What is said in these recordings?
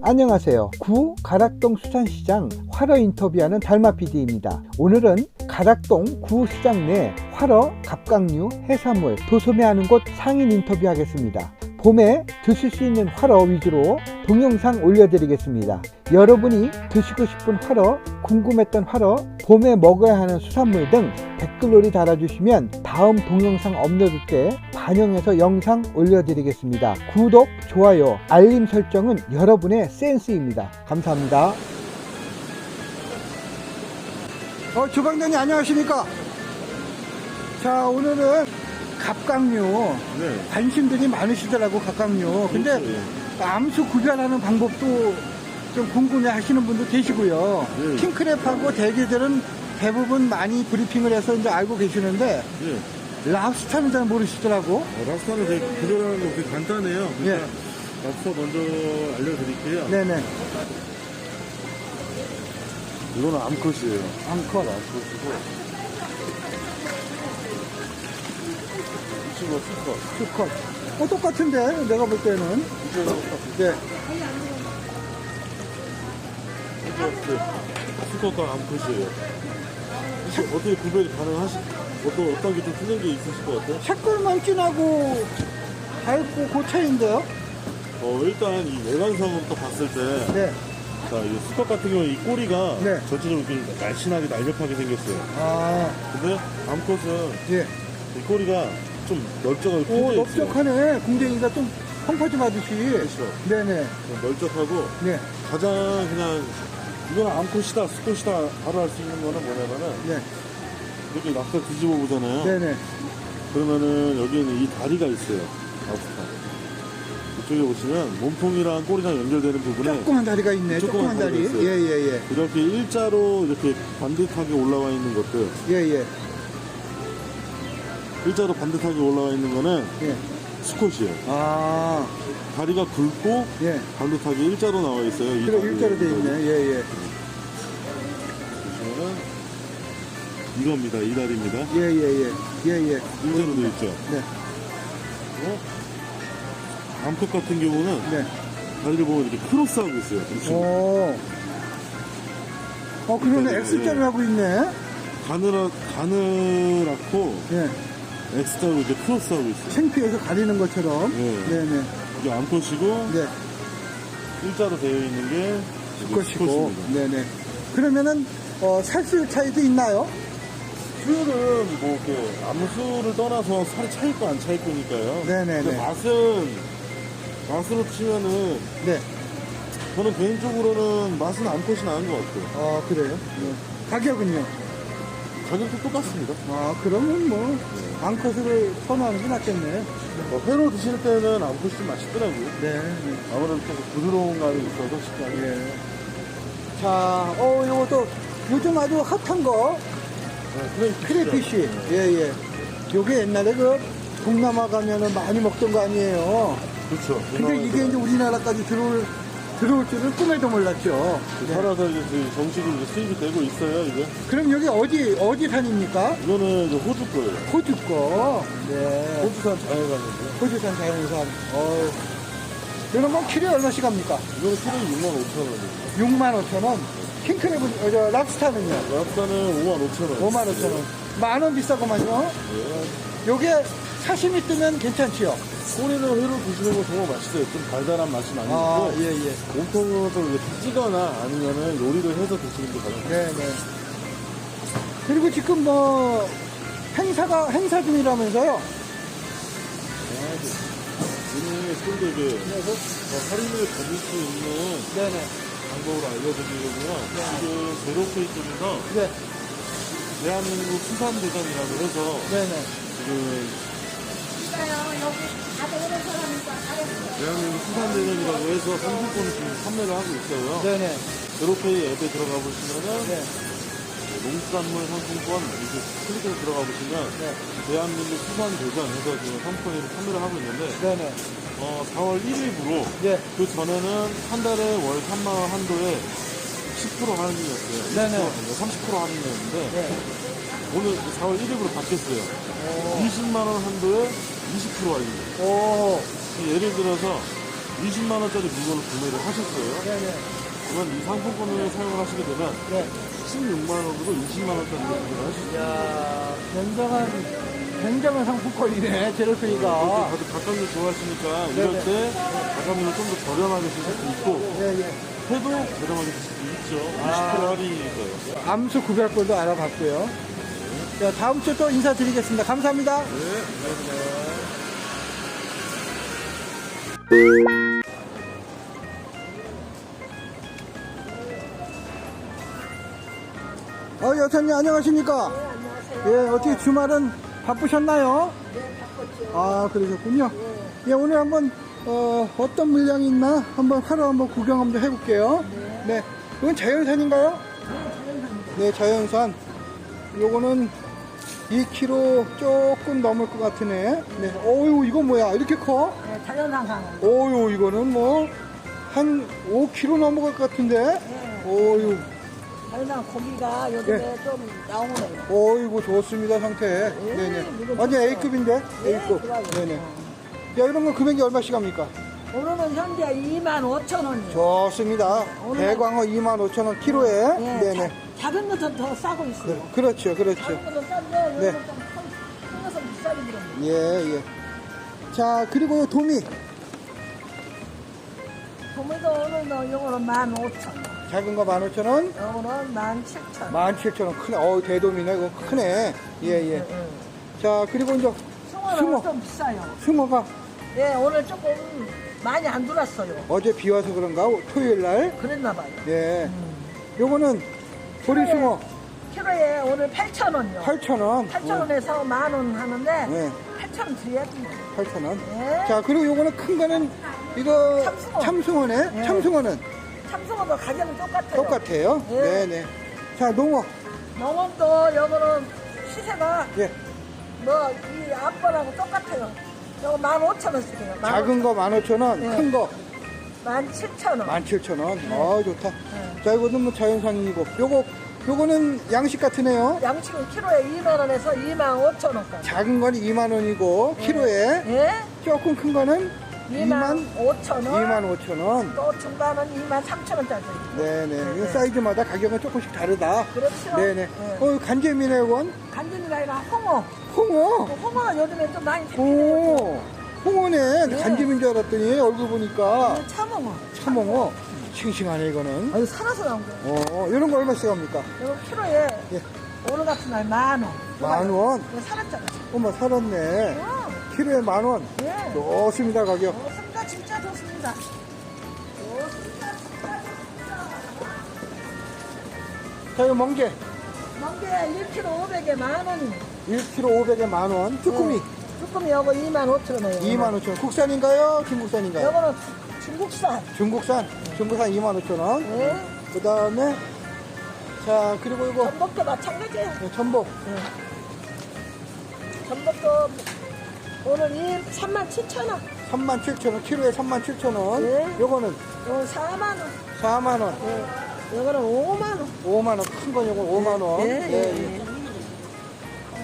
안녕하세요. 구 가락동 수산시장 활어 인터뷰하는 달마 PD입니다. 오늘은 가락동 구 시장 내 활어, 갑각류, 해산물, 도소매하는 곳 상인 인터뷰하겠습니다. 봄에 드실 수 있는 활어 위주로 동영상 올려드리겠습니다. 여러분이 드시고 싶은 활어, 궁금했던 활어, 봄에 먹어야 하는 수산물 등 댓글놀이 달아주시면 다음 동영상 업로드 때 반영해서 영상 올려드리겠습니다. 구독, 좋아요, 알림 설정은 여러분의 센스입니다. 감사합니다. 어, 주방장님 안녕하십니까? 자, 오늘은 갑각류 네. 관심들이 많으시더라고 갑각류. 근데 그렇죠, 암수 구별하는 방법도 좀 궁금해 하시는 분도 계시고요. 예. 킹크랩하고 대게들은 대부분 많이 브리핑을 해서 이제 알고 계시는데 예. 랍스타는 잘 모르시더라고. 어, 랍스타는 되게 구별하는 거 되게 간단해요. 예. 일단 랍스터 먼저 알려드릴게요. 네네. 이거는 암컷이에요. 앙컷. 암컷이고. 이 친구가 수컷. 수컷. 어, 똑같은데, 내가 볼 때는. 이게 똑같은 네. 수컷과 암컷이에요. 이게 어떻게 구별이 가능하시, 어떤, 어떤 게 좀 틀린 게 있으실 것 같아요? 색깔만 진하고 밝고 그 차이인데요? 어, 일단 이 외관상부터 봤을 때, 네. 자, 이 수컷 같은 경우는 이 꼬리가 네. 전체적으로 좀 날씬하게 날렵하게 생겼어요. 아, 근데 암컷은 예. 이 꼬리가 좀 넓적하고 오, 펴져 있어요. 넓적하네. 궁뎅이가 좀 펑퍼짐 하듯이. 그렇죠. 네네. 좀 넓적하고 네. 가장 그냥 이거는 암컷이다, 수컷이다 바로 알 수 있는 거는 뭐냐면은 네. 이렇게 랍스터 뒤집어 보잖아요. 네네. 그러면은 여기에는 이 다리가 있어요. 랍스터. 이쪽에 보시면 몸통이랑 꼬리랑 연결되는 부분에 조그만 다리가 있네. 조그만 조그만 다리. 다리가 있어요. 예, 예, 예. 이렇게 일자로 이렇게 반듯하게 올라와 있는 것들, 예, 예. 일자로 반듯하게 올라와 있는 거는 예. 수컷이에요. 아, 다리가 굵고 예. 반듯하게 일자로 나와 있어요. 이 그래, 다리. 일자로 돼 있네. 예, 예. 이겁니다. 이 다리입니다. 예, 예, 예. 예, 예. 일자로 되어 있죠. 네. 그리고 암컷 같은 경우는 네. 다리를 보면 이렇게 크로스하고 있어요. 이 친구. 오. 어, 그러네. 네, X자를 네. 하고 있네. 가느라, 가느랗고 예. X자로 이렇게 크로스하고 있어요. 생피해서 가리는 것처럼. 네. 네 네. 이게 암컷이고 네. 일자로 되어 있는 게 이제 수컷이고. 수컷입니다. 네네. 그러면은, 어, 살수 차이도 있나요? 수율은 뭐 이렇게 암수를 떠나서 살이 차있고 안 차있고니까요. 네네네. 근데 맛은 맛으로 치면은 네. 저는 개인적으로는 맛은 암컷이 나은 것 같아요. 어, 그래요? 네. 가격은요? 가격도 똑같습니다. 아, 그러면 뭐, 앙컷을 선호하는 게 낫겠네. 뭐 회로 드실 때는 암컷이 좀 맛있더라고요. 네. 네. 아무래도 좀 부드러운 감이 있어서 식감이. 예. 자, 어, 요것도 요즘 아주 핫한 거, 네, 크레피쉬. 예, 예. 요게 옛날에 그 동남아 가면은 많이 먹던 거 아니에요. 그렇죠. 근데 이게 이제 우리나라까지 들어올, 들어올 줄은 꿈에도 몰랐죠. 네. 살아서 이제 그 정식으로 이제 수입이 되고 있어요, 이게. 그럼 여기 어디, 어디 산입니까? 이거는 이제 호주 거예요. 호주 거. 네. 호주산 자연산인데. 호주산 자연산. 어 이런 건 키로에 얼마씩 합니까? 이거는 키로에 6만 5천 원이에요. 6만 5천 원. 킹크랩은, 어, 저, 랍스타는요? 랍스타는 5만 5천 원. 5만 5천 원. 만 원 비싸구만요. 네. 요게 사시미 뜨면 괜찮지요? 꼬리는 회로 드시는 거 정말 맛있어요. 좀 달달한 맛이 많이 아, 있고. 예, 예. 몸통으로 이렇게 찌거나 아니면은 요리를 해서 드시는 게 가장 네, 네. 그리고 지금 뭐, 행사가, 행사 중이라면서요? 오늘 좀더 이게 더 할인을 받을 수 있는 네 네. 방법을 알려드리려고요. 지금 제로페이 쪽에서 네, 대한민국 수산대전이라고 해서 네 네. 지금 대한민국 수산대전이라고 해서 상품권을 지금 판매를 하고 있어요. 네네. 제로페이 앱에 들어가 보시면은 네. 농수산물 상품권 이렇게 클릭해서 들어가 보시면 네. 대한민국 수산대전 해서 지금 상품권을 판매를 하고 있는데 네네. 어, 4월 1일부로 네. 그 전에는 한 달에 월 3만 원 한도에 10% 할인이었어요. 네네. 30% 할인이었는데 네. 오늘 4월 1일부로 바뀌었어요. 오. 20만 원 한도에 20% 할인. 오. 예를 들어서 20만 원짜리 물건을 구매를 하셨어요. 네네. 그러면 이 상품권을 사용을 하시게 되면 네. 16만 원으로 20만 원짜리 구매를 하실 수 있어요. 이야, 굉장한, 굉장한 상품권이네, 제로페이가. 다들 각각류 좋아하시니까 네네. 이럴 때 각각류를 좀더 저렴하게 쓰실 수 있고 예, 예. 회도 저렴하게 쓰실 수 있죠. 50% 아. 할인이니까요. 암수 구별권도 알아봤고요. 자, 다음 주에 또 인사드리겠습니다. 감사합니다. 네. 어, 여사님 안녕하십니까? 네, 안녕하세요. 예, 어떻게 주말은 바쁘셨나요? 네. 아, 그러셨군요. 예, 오늘 한번, 어, 어떤 물량이 있나 한번 하루 한번 구경 한번 해볼게요. 네. 이건 자연산인가요? 네, 자연산. 요거는 2kg 조금 넘을 것 같으네. 네. 어유 이거 뭐야? 이렇게 커? 네, 자연산 상어. 어유 이거는 뭐, 한 5kg 넘어갈 것 같은데? 네. 어유 자연산 고기가 요즘에 네. 좀 나오네요. 어이구 좋습니다 상태. 네네. 이거 완전 좋죠. A급인데? 네, A급. 좋아요. 네네. 야 이런 거 금액이 얼마씩 합니까? 오늘은 현재 2만 5천 원이에요. 좋습니다. 오늘- 대광어 25,000원 키로에. 네, 네네. 자- 작은 것은 더 싸고 있어요. 그, 그렇죠, 그렇죠. 작은 것은 싼데 네. 좀큰 것은 비싸게 들어요. 예, 예. 자, 그리고 도미. 도미도 오늘도 요거는 1만 5천 원. 작은 거 15,000원. 요거는 1만 7천 원. 17,000원. 크네. 어우, 대도미네. 이거 크네. 예, 예. 네. 자, 그리고 이제 숭어는 숭어. 좀 비싸요. 숭어가 네, 오늘 조금 많이 안 들어왔어요. 어제 비 와서 그런가? 토요일 날. 그랬나 봐요. 예. 요거는 보리숭어 키로에 오늘 8천 원이요. 8,000원. 8천 원에서 만 원 하는데 네. 8천 원 드려야지. 8,000원. 네. 자, 그리고 요거는 큰 거는 이거 참숭어. 참숭어네. 네. 참숭어는 참숭어도 가격은 똑같아요. 똑같아요. 네. 네, 네. 자, 농어. 농원도 요거는 시세가 예. 뭐 이 앞번하고 똑같아요. 요거 15,000원씩이에요. 작은 거 15,000원, 네. 큰거 17,000원. 17,000원. 아, 좋다. 네. 자, 이거는 뭐 자연산이고. 요거 요거는 양식 같으네요. 양식은 키로에 2만 원에서 2만 5천 원까지. 작은 건 2만 원이고 키로에 예? 조금 큰 거는 2만 5천 원. 2만 5천 원. 또 중간은 2만 3천 원짜리. 네네. 이 사이즈마다 가격은 조금씩 다르다. 그렇죠. 네네. 네. 어, 간재미네, 이건. 간전이가 아니라 홍어. 홍어. 홍어가 요즘에 좀 많이 생기네요. 오, 홍어네. 네. 간재미인 줄 알았더니 얼굴 보니까 참홍어. 참홍어. 싱싱하네, 이거는. 아, 이거 살아서 나온 거예요. 어, 이런 거 얼마씩 합니까? 이거 키로에 예. 오늘 같은 날 만 원. 만 원? 이거 살았잖아. 어머, 살았네. 어, 키로에 만 원. 예. 좋습니다, 가격. 좋습니다. 진짜 좋습니다. 좋습니다. 진짜 좋습니다. 자, 이거 멍게. 멍게 1kg 500에 만 원이네. 1kg 500에 만 원. 쭈꾸미. 쭈꾸미 요거 2만 5천 원이에요. 2만 5천 원. 국산인가요? 중국산인가요? 요거는 중국산. 중국산. 중국산 2만 5천 원. 예. 그 다음에, 자, 그리고 이거, 전복도 마찬가지예요. 네, 전복. 전복도 오늘 이 3만 7천 원. 3만 7천 원. 키로에 3만 7천 원. 네. 요거는 요거 4만 원. 4만 원. 예. 요거는 5만 원. 5만 원. 큰 건 요거 5만 원. 예, 예, 예, 예.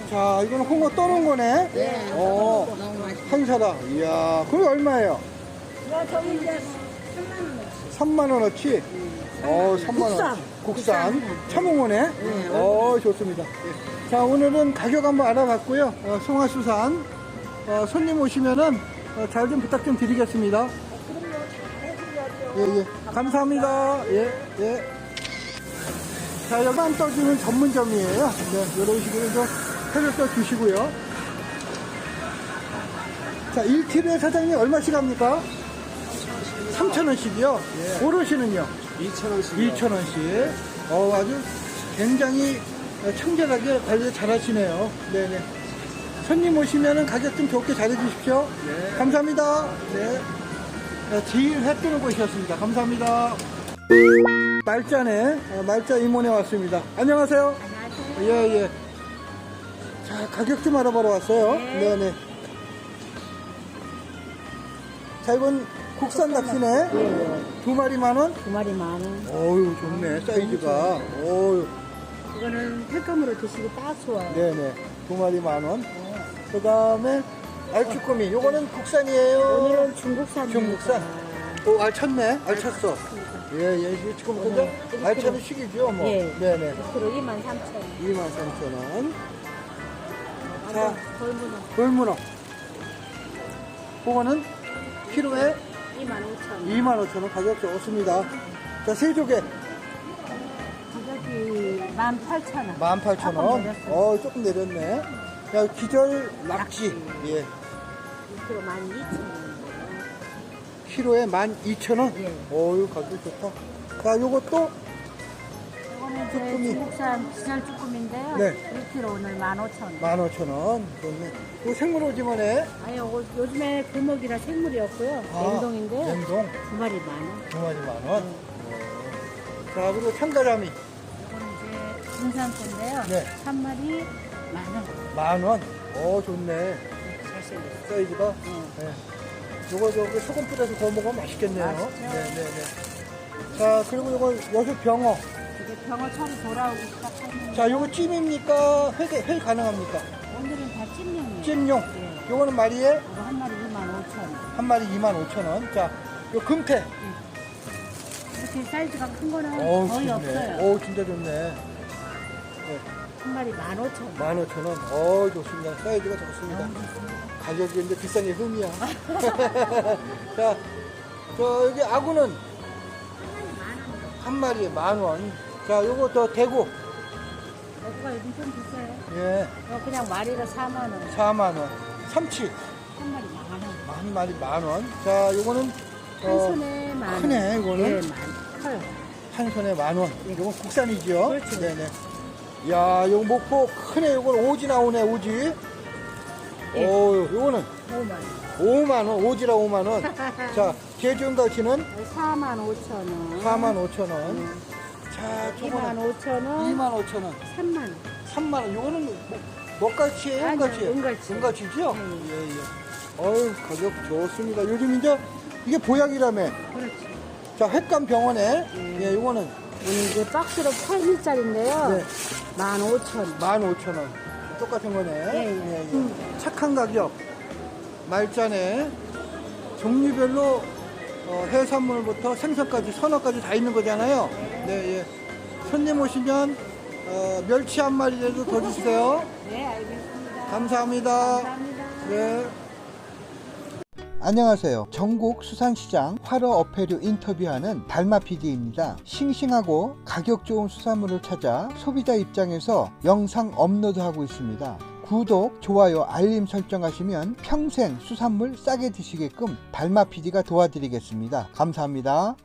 자, 이거는 홍어 떠놓은 거네. 예. 어, 너무 맛있어. 한 사람. 이야, 그게 얼마예요? 야, 저기 이제 3만 원어치. 어, 3만 원. 국산. 국산. 참홍어네. 어, 좋습니다. 예. 자, 오늘은 가격 한번 알아봤고요. 어, 송화수산. 어, 손님 오시면은 어, 잘 좀 부탁 좀 드리겠습니다. 예, 예. 감사합니다. 예, 예. 자, 여기만 떠주는 전문점이에요. 네, 이런 식으로 좀 회를 떠 주시고요. 자, 1kg에 사장님 얼마씩 합니까? 3,000원씩이요. 오롯이는요? 2,000원씩. 2,000원씩. 어, 아주 굉장히 청결하게 관리 잘 하시네요. 네네. 손님 오시면은 가격 좀 좋게 잘해 주십시오. 감사합니다. 네. 네, 제일 해 뜨는 곳이었습니다. 감사합니다. 말자네, 어, 말자 임원에 왔습니다. 안녕하세요. 안녕하세요. 예, 예. 자, 가격 좀 알아보러 왔어요. 네. 네네. 자, 이건 국산 낚시네. 두 마리 만 원? 두 마리 만 원. 어유 좋네 사이즈가 어유 이거는 횟감으로 드시기 딱 좋아요. 네네 두 마리 만 원 그 다음에 알쭈꾸미 요거는 국산이에요 오늘은 중국산. 중국산 오, 알찼네. 알찼어. 예, 예. 지금? 네. 알차는 시기죠, 뭐. 예. 네네. 그리고 2만 3천 원. 23,000원. 자. 완전 돌문어 돌문어. 그거는 키로에 2만 5천 원. 25,000원 가격 좋습니다. 자, 세조개 가격이 1만 8천 원. 18,000원. 조금 내렸어요. 어, 조금 내렸네. 자, 기절 낙지. 예. 2kg 1만 2천 원. 키로에 12,000원. 예. 어유 가격 좋다. 자, 요것도 이거는 이제 쭈꾸미. 중국산 기절 쭈꾸미인데요. 네. 1kg 오늘 15,000원. 15,000원. 좋네. 요 생물 오징어네. 아니, 요거 요즘에 금어기라 생물이었고요. 아, 냉동인데 냉동. 두 마리 만 원. 두 마리 만 원. 자, 그리고 참가자미 이거는 이제 군산 건데요. 네. 한 마리 만 원. 만 원. 어, 좋네. 잘생겼어요. 사이즈가. 네. 네. 요거 저기 소금 뿌려서 구워 먹으면 맛있겠네요. 맛있죠. 네네네. 자, 그리고 요거 여수 병어. 병어 처음 돌아오기 시작하는. 자, 요거 찜입니까? 회, 회 가능합니까? 오늘은 다 찜용이에요. 찜용. 네. 요거는 마리에 이거 한 마리 2만 5천 원. 한 마리 25,000원. 자, 요 금태. 이렇게 사이즈가 큰 거는 어우, 거의 좋네. 없어요. 어우, 진짜 좋네. 한 마리 15,000원. 15,000원. 어우, 좋습니다. 사이즈가 좋습니다. 가격이 이제 비싼 게 흠이야. 자, 저, 여기 아구는 한 마리에 만 원. 자, 요거 더 대구. 여기가 요즘 좀 비싸요. 예, 이거 그냥 마리로 4만 원. 4만 원. 삼치. 한 마리 만 원. 한 마리 만 원. 자, 요거는 한 어, 손에 만 원. 크네, 이거는. 네, 만 커요. 한 손에 만 원. 예. 요건 국산이죠? 그렇죠. 네네. 야, 요거 목포 크네. 요건 오지 나오네, 오지. 예. 오, 요거는 5만 원. 5만 원, 오지라 5만 원. 자, 제주은가치는 4만 5천 원. 4만 5천 원. 자, 2만 저거는 5천 원. 2만 5천 원. 3만 원. 3만 원. 요거는 뭐, 먹가치예요, 아니요, 은가치예요? 은가치. 은가치죠? 예, 예, 예. 어유 가격 좋습니다. 요즘 이제 이게 보약이라며. 그렇지. 자, 횟감 병원에 음. 예, 요거는 오늘 이제 박스로 8일짜리인데요. 네. 15,000원. 15,000원. 똑같은 거네. 예, 예. 음. 착한 가격. 말잔에 종류별로 어, 해산물부터 생선까지 선어까지 다 있는 거잖아요. 네, 예. 손님 오시면 어, 멸치 한 마리라도 더 주세요. 네, 알겠습니다. 감사합니다. 감사합니다. 네. 안녕하세요. 전국 수산시장 활어 어패류 인터뷰하는 달마 PD입니다. 싱싱하고 가격 좋은 수산물을 찾아 소비자 입장에서 영상 업로드하고 있습니다. 구독, 좋아요, 알림 설정하시면 평생 수산물 싸게 드시게끔 달마 PD가 도와드리겠습니다. 감사합니다.